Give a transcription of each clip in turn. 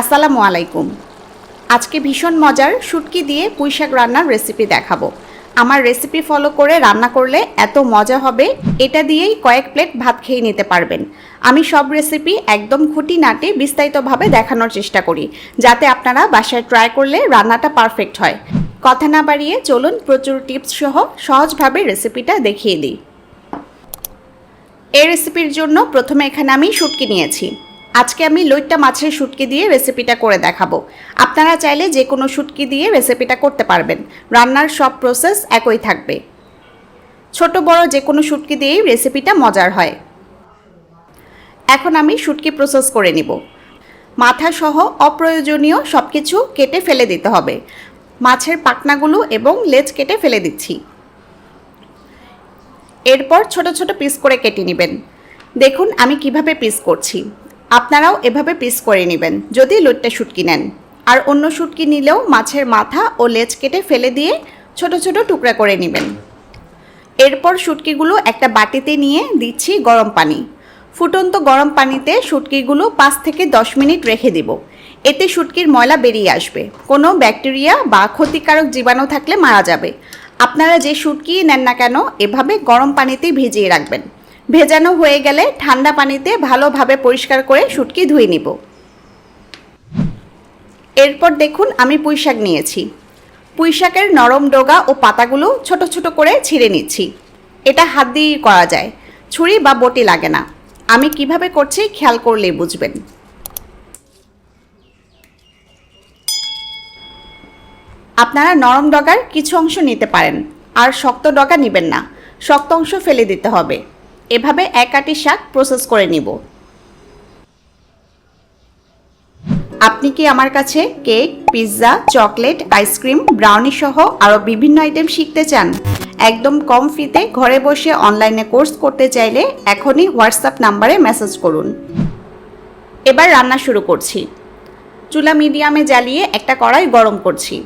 আসসালামু আলাইকুম। আজকে ভীষণ মজার শুটকি দিয়ে পুঁইশাক রান্নার রেসিপি দেখাবো। আমার রেসিপি ফলো করে রান্না করলে এত মজা হবে, এটা দিয়েই কয়েক প্লেট ভাত খেয়ে নিতে পারবেন। আমি সব রেসিপি একদম খুঁটি নাটে বিস্তারিতভাবে দেখানোর চেষ্টা করি, যাতে আপনারা বাসায় ট্রাই করলে রান্নাটা পারফেক্ট হয়। কথা না বাড়িয়ে চলুন প্রচুর টিপস সহ সহজভাবে রেসিপিটা দেখিয়ে দিই। এই রেসিপির জন্য প্রথমে এখানে আমি শুটকি নিয়েছি। আজকে আমি লইট্টা মাছের শুটকি দিয়ে রেসিপিটা করে দেখাবো। আপনারা চাইলে যে কোনো শুটকি দিয়ে রেসিপিটা করতে পারবেন। রান্নার সব প্রসেস একই থাকবে। ছোট বড় যে কোনো শুটকি দিয়েই রেসিপিটা মজার হয়। এখন আমি শুটকি প্রসেস করে নিব। মাথা সহ অপ্রয়োজনীয় সব কিছু কেটে ফেলে দিতে হবে। মাছের পাখনাগুলো এবং লেজ কেটে ফেলে দিচ্ছি। এরপর ছোট ছোট পিস করে কেটে নেবেন। দেখুন আমি কীভাবে পিস করছি। আপনারাও এভাবে পিস করে নেবেন, যদি লোটটা শুটকি নেন। আর অন্য শুটকি নিলেও মাছের মাথা ও লেজ কেটে ফেলে দিয়ে ছোট ছোট টুকরা করে নেবেন। এরপর শুটকিগুলো একটা বাটিতে নিয়ে দিচ্ছি গরম পানি। ফুটন্ত গরম পানিতে শুটকিগুলো পাঁচ থেকে দশ মিনিট রেখে দিব। এতে শুটকির ময়লা বেরিয়ে আসবে। কোনো ব্যাকটেরিয়া বা ক্ষতিকারক জীবাণু থাকলে মারা যাবে। আপনারা যে শুটকি নেন না কেন, এভাবে গরম পানিতেই ভিজিয়ে রাখবেন। ভেজানো হয়ে গেলে ঠান্ডা পানিতে ভালোভাবে পরিষ্কার করে শুটকি ধুয়ে নিব। এরপর দেখুন আমি পুঁইশাক নিয়েছি। পুঁইশাকের নরম ডগা ও পাতাগুলো ছোট ছোট করে ছিঁড়ে নিচ্ছি। এটা হাত দিয়েই করা যায়, ছুরি বা বটি লাগে না। আমি কীভাবে করছি খেয়াল করলেই বুঝবেন। আপনারা নরম ডগার কিছু অংশ নিতে পারেন, আর শক্ত ডগা নেবেন না। শক্ত অংশ ফেলে দিতে হবে। এভাবে এক আটি শাক প্রসেস করে নিব। আপনি কি আমার কাছে cake, pizza, chocolate, ice cream brownie সহ আরও বিভিন্ন আইটেম শিখতে চান? একদম কম ফিতে ঘরে বসে অনলাইনে কোর্স করতে চাইলে এখনই হোয়াটসঅ্যাপ নাম্বারে মেসেজ করুন। এবার রান্না শুরু করছি। চুলা মিডিয়ামে জ্বালিয়ে একটা কড়াই গরম করছি।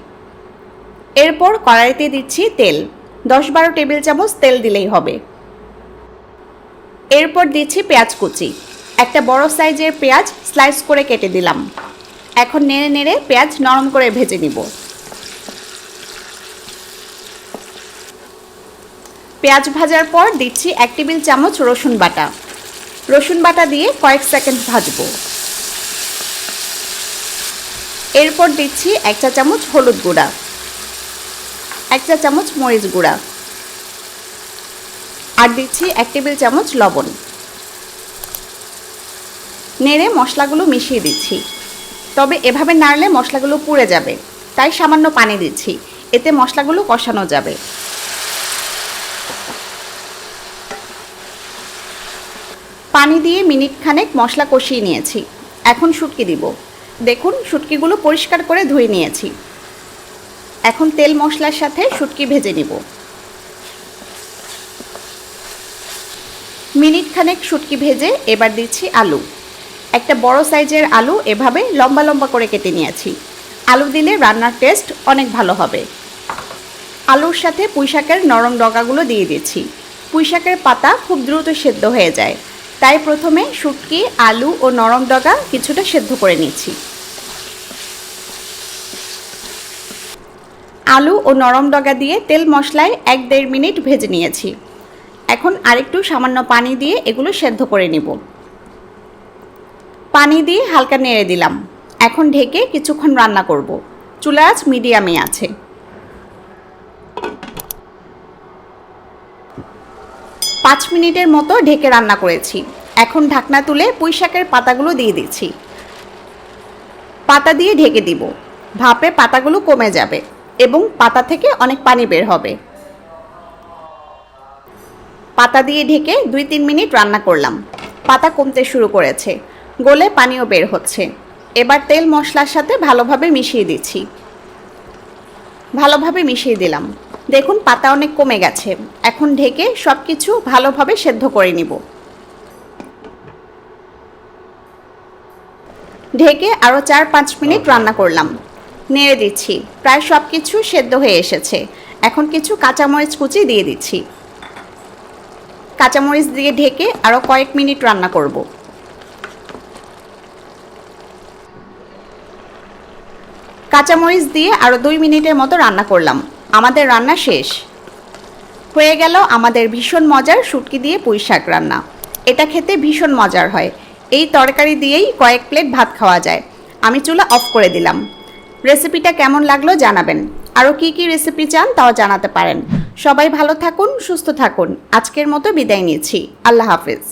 এরপর কড়াইতে দিচ্ছি তেল। দশ বারো টেবিল চামচ তেল দিলেই হবে। এরপর দিচ্ছি পেঁয়াজ কুচি। একটা বড় সাইজের পেঁয়াজ স্লাইস করে কেটে দিলাম। এখন নেড়ে নেড়ে পেঁয়াজ নরম করে ভেজে নিব। পেঁয়াজ ভাজার পর দিচ্ছি এক টেবিল চামচ রসুন বাটা। রসুন বাটা দিয়ে কয়েক সেকেন্ড ভাজবো। এরপর দিচ্ছি এক চা চামচ হলুদ গুঁড়া। এক চা চামচ মরিচ গুঁড়া। আর দিচ্ছি এক টেবিল চামচ লবণ। নেড়ে মশলাগুলো মিশিয়ে দিচ্ছি। তবে এভাবে নাড়লে মশলাগুলো পুড়ে যাবে। তাই সামান্য পানি দিচ্ছি। এতে মশলাগুলো কষানো যাবে। পানি দিয়ে মিনিট খানেক মশলা কষিয়ে নিয়েছি। এখন শুটকি দিব। দেখুন, শুটকিগুলো পরিষ্কার করে ধুয়ে নিয়েছি। এখন তেল মশলার সাথে শুটকি ভেজে নিব। মিনিট খানেক শুটকি ভেজে এবার দিচ্ছি আলু। একটা বড় সাইজের আলু এভাবে লম্বা লম্বা করে কেটে নিয়েছি। আলু দিলে রান্নার টেস্ট অনেক ভালো হবে। আলুর সাথে পুঁইশাকের নরম ডগাগুলো দিয়ে দিচ্ছি। পুঁইশাকের পাতা খুব দ্রুত সেদ্ধ হয়ে যায়। তাই প্রথমে শুটকি, আলু ও নরম ডগা কিছুটা সেদ্ধ করে নিচ্ছি। আলু ও নরম ডগা দিয়ে তেল মশলায় এক দেড় মিনিট ভেজে নিয়েছি। এখন আরেকটু সামান্য পানি দিয়ে এগুলো সেদ্ধ করে নিব। পানি দিয়ে হালকা নেড়ে দিলাম। এখন ঢেকে কিছুক্ষণ রান্না করব। চুলা আজ মিডিয়ামে আছে। পাঁচ মিনিটের মতো ঢেকে রান্না করেছি। এখন ঢাকনা তুলে পুঁইশাকের পাতাগুলো দিয়ে দিচ্ছি। পাতা দিয়ে ঢেকে দিব। ভাপে পাতাগুলো কমে যাবে এবং পাতা থেকে অনেক পানি বের হবে। পাতা দিয়ে ঢেকে দুই তিন মিনিট রান্না করলাম। পাতা কমতে শুরু করেছে। গলে পানিও বের হচ্ছে। এবার তেল মশলার সাথে ভালোভাবে মিশিয়ে দিচ্ছি। ভালোভাবে মিশিয়ে দিলাম। দেখুন, পাতা অনেক কমে গেছে। এখন ঢেকে সব কিছু ভালোভাবে সেদ্ধ করে নিব। ঢেকে আরও চার পাঁচ মিনিট রান্না করলাম। নেড়ে দিচ্ছি। প্রায় সব কিছু সেদ্ধ হয়ে এসেছে। এখন কিছু কাঁচামরিচ কুচি দিয়ে দিচ্ছি। কাঁচামরিচ দিয়ে ঢেকে আরও কয়েক মিনিট রান্না করব। কাঁচামরিচ দিয়ে আরও দুই মিনিটের মতো রান্না করলাম। আমাদের রান্না শেষ। হয়ে গেল আমাদের ভীষণ মজার শুটকি দিয়ে পুঁই শাক রান্না। এটা খেতে ভীষণ মজার হয়। এই তরকারি দিয়েই কয়েক প্লেট ভাত খাওয়া যায়। আমি চুলা অফ করে দিলাম। রেসিপিটা কেমন লাগল জানাবেন। আরও কি কি রেসিপি চান তাও জানাতে পারেন। সবাই ভালো থাকুন, সুস্থ থাকুন। আজকের মতো বিদায় নিচ্ছি। আল্লাহ হাফিজ।